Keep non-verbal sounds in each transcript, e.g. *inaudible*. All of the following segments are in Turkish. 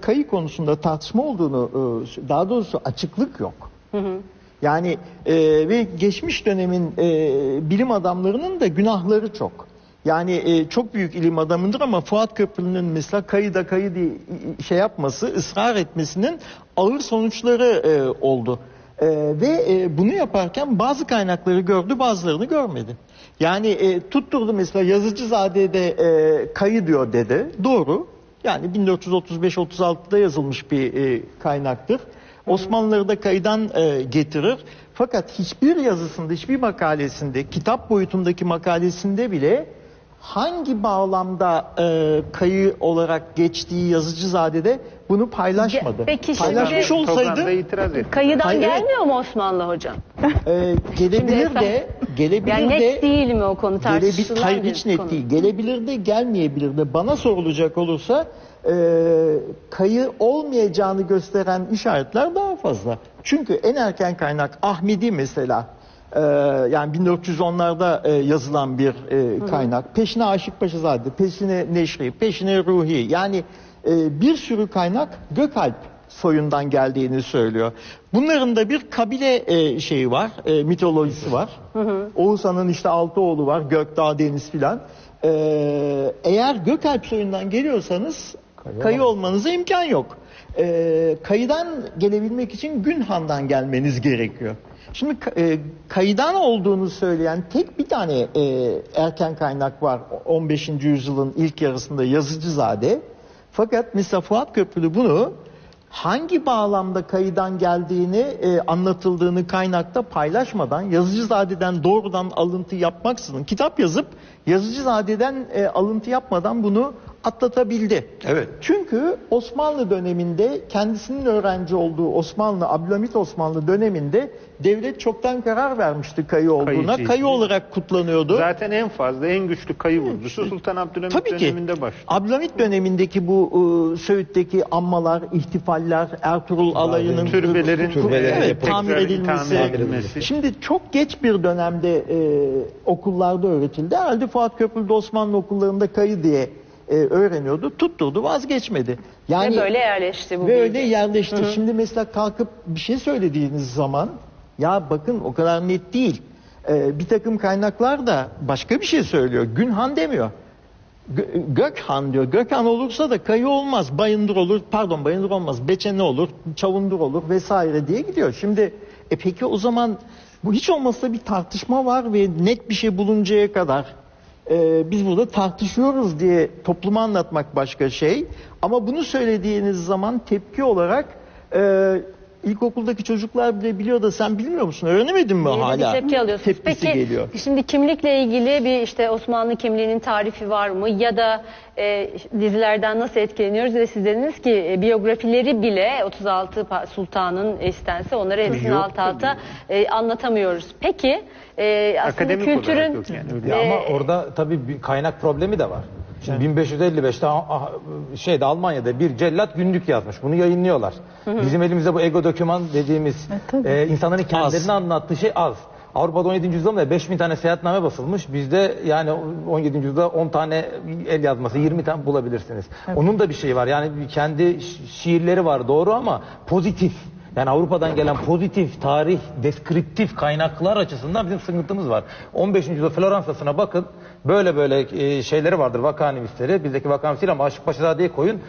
kayı konusunda tartışma olduğunu, e, daha doğrusu açıklık yok. Yani e, ve geçmiş dönemin e, bilim adamlarının da günahları çok. Yani e, çok büyük ilim adamıdır ama Fuat Köprülü'nün mesela kayıda kayı diye şey yapması, ısrar etmesinin ağır sonuçları e, oldu. E, ve e, bunu yaparken bazı kaynakları gördü, bazılarını görmedi. Yani e, tutturdu mesela Yazıcızade'de e, kayı diyor dedi. Doğru. Yani 1435-36'da yazılmış bir e, kaynaktır. Osmanlıları da kayıdan e, getirir. Fakat hiçbir yazısında, hiçbir makalesinde, kitap boyutundaki makalesinde bile hangi bağlamda e, kayı olarak geçtiği Yazıcızade'de bunu paylaşmadı. Peki Paylaşmış şimdi- olsaydı itiraz etti. Kayıdan Hayır, gelmiyor mu Osmanlı hocam? e, gelebilir de, gelebilir Yani de net değil mi o konu tartışılan hayır hiç net konu. değil. Gelebilir de gelmeyebilir de. Bana sorulacak olursa e, kayı olmayacağını gösteren işaretler daha fazla. Çünkü en erken kaynak Ahmedi mesela e, yani 1410'larda e, yazılan bir e, kaynak. Peşine Aşık Paşazade, peşine Neşri, peşine Ruhi. Yani e, bir sürü kaynak Gökalp soyundan geldiğini söylüyor. Bunların da bir kabile e, şeyi var, e, mitolojisi var. Oğuzhan'ın işte altı oğlu var, Gökdağ, Deniz filan. E, eğer Gökalp soyundan geliyorsanız kayı olmanıza imkan yok. E, kayıdan gelebilmek için Günhan'dan gelmeniz gerekiyor. Şimdi e, kayıdan olduğunu söyleyen tek bir tane e, erken kaynak var 15. yüzyılın ilk yarısında Yazıcızade. Fakat mesela Fuat Köprülü bunu hangi bağlamda kayıdan geldiğini e, anlatıldığını kaynakta paylaşmadan Yazıcızade'den doğrudan alıntı yapmaksızın kitap yazıp Yazıcızade'den e, alıntı yapmadan bunu atlatabildi. Evet. Çünkü Osmanlı döneminde kendisinin öğrenci olduğu Osmanlı, Abdülhamit Osmanlı döneminde devlet çoktan karar vermişti kayı olduğuna. Kayı olarak kutlanıyordu. Zaten en fazla en güçlü kayı vurdusu Sultan Abdülhamit Tabii ki. döneminde başladı. Abdülhamit dönemindeki bu e, Söğüt'teki anmalar, ihtifaller, Ertuğrul alayının Türbelerin Türbelerin evet, tamir edilmesi. tamir edilmesi. Şimdi çok geç bir dönemde e, okullarda öğretildi. Herhalde Fuat Köprülü Osmanlı okullarında kayı diye e, öğreniyordu. Tutturdu, vazgeçmedi. Yani Ve böyle yerleşti bu ve öyle bilgi. yerleşti. Şimdi mesela kalkıp bir şey söylediğiniz zaman ya bakın o kadar net değil. Ee, bir takım kaynaklar da başka bir şey söylüyor. Günhan demiyor. Gö- Gökhan diyor. Gökhan olursa da kayı olmaz. Bayındır olur. Pardon bayındır olmaz. Beçene olur. Çavundur olur vesaire diye gidiyor. Şimdi e peki o zaman bu hiç olmazsa bir tartışma var ve net bir şey buluncaya kadar e, biz burada tartışıyoruz diye topluma anlatmak başka şey. Ama bunu söylediğiniz zaman tepki olarak e, ilkokuldaki çocuklar bile biliyor da sen bilmiyor musun? Öğrenemedin mi bir hala? tepki alıyorsunuz. Tepkisi Peki geliyor. şimdi kimlikle ilgili bir işte Osmanlı kimliğinin tarifi var mı? Ya da e, dizilerden nasıl etkileniyoruz ve siz dediniz ki e, biyografileri bile 36 pa- sultanın istense onları hepsini Yok alt alta e, anlatamıyoruz. Peki e, aslında Akademik kültürün olarak yok yani. Ya Ee, ama orada tabii bir kaynak problemi de var. Şimdi 1555'te ah- ah- şeyde Almanya'da bir cellat günlük yazmış. Bunu yayınlıyorlar. Bizim elimizde bu ego doküman dediğimiz e, insanların kendilerini anlattığı şey az. Avrupa'da 17. yüzyılda 5000 tane seyahatname basılmış. Bizde yani 17. yüzyılda 10 tane el yazması, 20 tane bulabilirsiniz. Onun da bir şeyi var. Yani kendi şi- şiirleri var doğru ama pozitif. Yani Avrupa'dan gelen pozitif, tarih, deskriptif kaynaklar açısından bizim sıkıntımız var. 15. yüzyıl Floransa'sına bakın. Böyle böyle e, şeyleri vardır vakanivistleri. Bizdeki vakanivistleri ama Aşık Paşazade'ye koyun.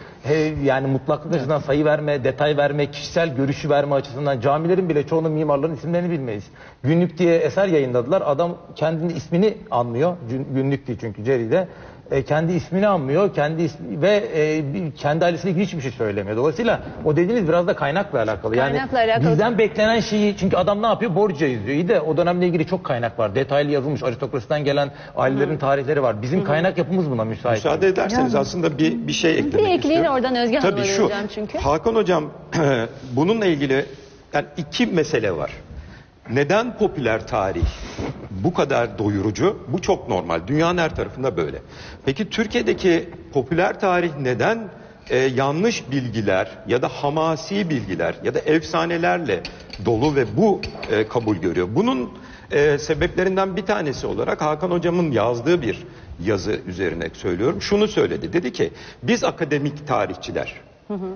Yani mutlaklık açısından sayı verme, detay verme, kişisel görüşü verme açısından camilerin bile çoğunun mimarların isimlerini bilmeyiz. Günlük diye eser yayınladılar. Adam kendinin ismini anlıyor. Gün- Günlük değil çünkü Ceri'de. E, kendi ismini anmıyor, kendi ismi ve e, kendi ailesiyle ilgili hiçbir şey söylemiyor. Dolayısıyla o dediğiniz biraz da kaynakla alakalı. Kaynakla yani alakalı. bizden beklenen şeyi çünkü adam ne yapıyor? Borca izliyor. İyi de o dönemle ilgili çok kaynak var. Detaylı yazılmış aristokrasiden gelen ailelerin tarihleri var. Bizim kaynak yapımız buna müsait. Müsaade ederseniz aslında bir bir şey eklemek bir ekleyin istiyorum. oradan Özge Hanım'a Tabii şu, çünkü. Hakan Hocam *clears throat* bununla ilgili yani iki mesele var. Neden popüler tarih bu kadar doyurucu? Bu çok normal. Dünyanın her tarafında böyle. Peki Türkiye'deki popüler tarih neden e, yanlış bilgiler ya da hamasi bilgiler ya da efsanelerle dolu ve bu e, kabul görüyor? Bunun e, sebeplerinden bir tanesi olarak Hakan Hocam'ın yazdığı bir yazı üzerine söylüyorum. Şunu söyledi. Dedi ki biz akademik tarihçiler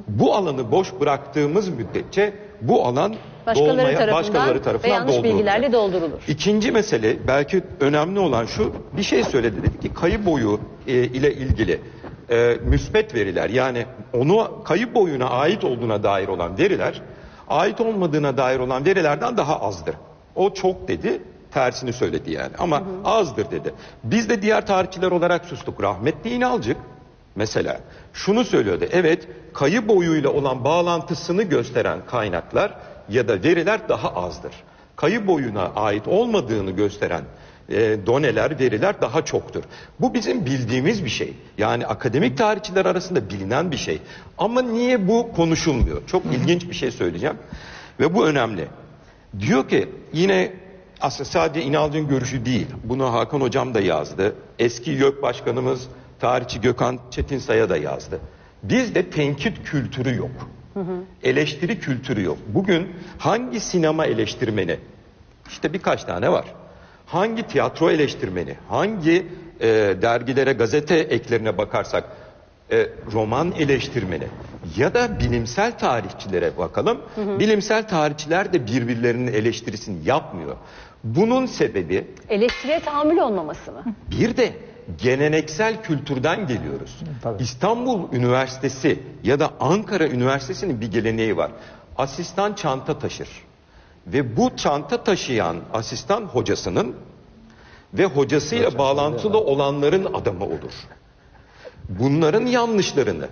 Bu alanı boş bıraktığımız müddetçe bu alan Başkaları dolmaya, tarafından başkaları ve tarafından yanlış doldurulacak. bilgilerle doldurulur. İkinci mesele belki önemli olan şu bir şey söyledi dedi ki kayı boyu e, ile ilgili e, müspet veriler yani onu kayı boyuna ait olduğuna dair olan veriler ait olmadığına dair olan verilerden daha azdır. O çok dedi tersini söyledi yani ama azdır dedi. Biz de diğer tarihçiler olarak sustuk. Rahmetli İnalcık mesela şunu söylüyordu. Evet kayı boyuyla olan bağlantısını gösteren kaynaklar ya da veriler daha azdır. Kayı boyuna ait olmadığını gösteren e, doneler, veriler daha çoktur. Bu bizim bildiğimiz bir şey. Yani akademik tarihçiler arasında bilinen bir şey. Ama niye bu konuşulmuyor? Çok ilginç bir şey söyleyeceğim. Ve bu önemli. Diyor ki yine aslında sadece İnalcı'nın görüşü değil. Bunu Hakan Hocam da yazdı. Eski YÖK Başkanımız tarihçi Gökhan Çetinsay'a da yazdı. Bizde tenkit kültürü yok. Eleştiri kültürü yok. Bugün hangi sinema eleştirmeni, işte birkaç tane var. Hangi tiyatro eleştirmeni, hangi e, dergilere, gazete eklerine bakarsak e, roman eleştirmeni ya da bilimsel tarihçilere bakalım. Bilimsel tarihçiler de birbirlerinin eleştirisini yapmıyor. Bunun sebebi Eleştiriye tahammül olmaması mı? bir de geleneksel kültürden geliyoruz. Tabii. İstanbul Üniversitesi ya da Ankara Üniversitesi'nin bir geleneği var. Asistan çanta taşır. Ve bu çanta taşıyan asistan hocasının ve hocasıyla bağlantılı olanların adamı olur. Bunların yanlışlarını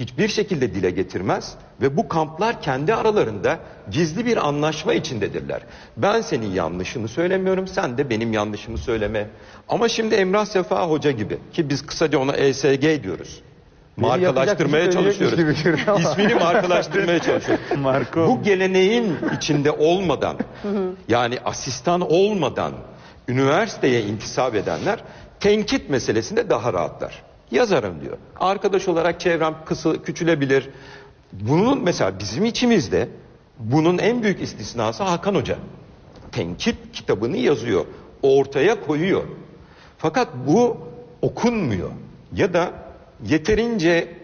hiçbir şekilde dile getirmez ve bu kamplar kendi aralarında gizli bir anlaşma içindedirler. Ben senin yanlışını söylemiyorum, sen de benim yanlışımı söyleme. Ama şimdi Emrah Sefa Hoca gibi ki biz kısaca ona ESG diyoruz. Beni Markalaştırmaya şey çalışıyoruz. İsmini markalaştırmaya çalışıyoruz. *laughs* Marko. Bu geleneğin içinde olmadan yani asistan olmadan üniversiteye intisap edenler tenkit meselesinde daha rahatlar. Yazarım diyor. Arkadaş olarak çevrem kısı, küçülebilir. Bunun mesela bizim içimizde bunun en büyük istisnası Hakan Hoca. Tenkit kitabını yazıyor. Ortaya koyuyor. Fakat bu okunmuyor. Ya da yeterince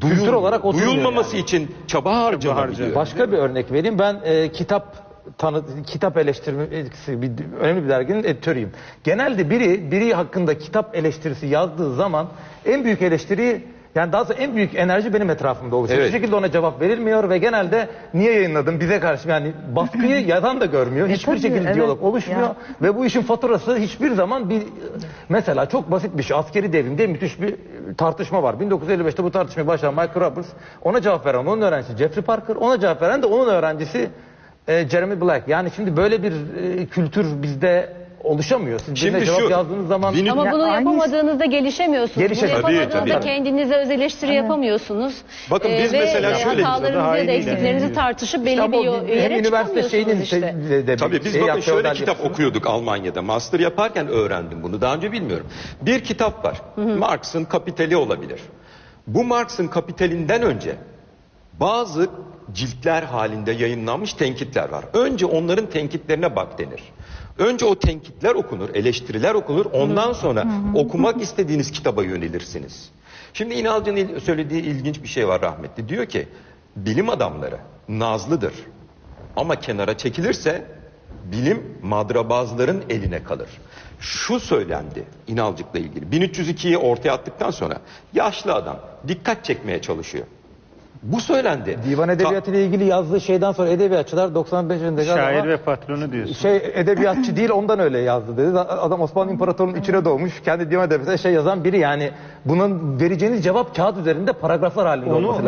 duyul, olarak duyulmaması yani. için çaba harcanıyor. Başka bir örnek vereyim. Ben e, kitap tanı, kitap eleştirmesi bir, önemli bir derginin editörüyüm. Genelde biri biri hakkında kitap eleştirisi yazdığı zaman en büyük eleştiri yani daha sonra en büyük enerji benim etrafımda oluşuyor. Evet. Bir şekilde ona cevap verilmiyor ve genelde niye yayınladın bize karşı yani baskıyı *laughs* yazan da görmüyor. Hiçbir tabii, şekilde evet. diyalog oluşmuyor Ya. ve bu işin faturası hiçbir zaman bir mesela çok basit bir şey askeri devrimde müthiş bir tartışma var. 1955'te bu tartışmaya başlayan Michael Roberts ona cevap veren onun öğrencisi Jeffrey Parker ona cevap veren de onun öğrencisi e, Jeremy Black. Yani şimdi böyle bir e, kültür bizde oluşamıyor. Siz Şimdi birine cevap şu, yazdığınız zaman Vinip- Ama Ya bunu aynı- yapamadığınızda gelişemiyorsunuz. Gelişemiyor. Bunu Tabii, yapamadığınızda tabii. kendinize öz eleştiri yapamıyorsunuz. Bakın biz ve mesela e, şöyle- hatalarınızı da eksiklerinizi yani. tartışıp belli İşte bir bu yo- hem yere üniversite şeyinin çıkamıyorsunuz işte. şey- de- de- Tabii biz şey bakın şöyle özel kitap okuyorduk Almanya'da. Master yaparken öğrendim bunu. Daha önce bilmiyorum. Bir kitap var. Marx'ın Kapitali olabilir. Bu Marx'ın Kapitalinden önce bazı ciltler halinde yayınlanmış tenkitler var. Önce onların tenkitlerine bak denir. Önce o tenkitler okunur, eleştiriler okunur. Ondan sonra okumak istediğiniz kitaba yönelirsiniz. Şimdi İnalcı'nın söylediği ilginç bir şey var rahmetli. Diyor ki bilim adamları nazlıdır. Ama kenara çekilirse bilim madrabazların eline kalır. Şu söylendi İnalcık'la ilgili. 1302'yi ortaya attıktan sonra yaşlı adam dikkat çekmeye çalışıyor. Bu söylendi. Divan edebiyatı ile ilgili yazdığı şeyden sonra edebiyatçılar 95 yılında Şair galiba ve patronu diyorsun. şey edebiyatçı değil ondan öyle yazdı dedi. Adam Osmanlı İmparatorluğu'nun içine doğmuş. Kendi divan edebiyatında şey yazan biri yani bunun vereceğiniz cevap kağıt üzerinde paragraflar halinde Onu olması lazım.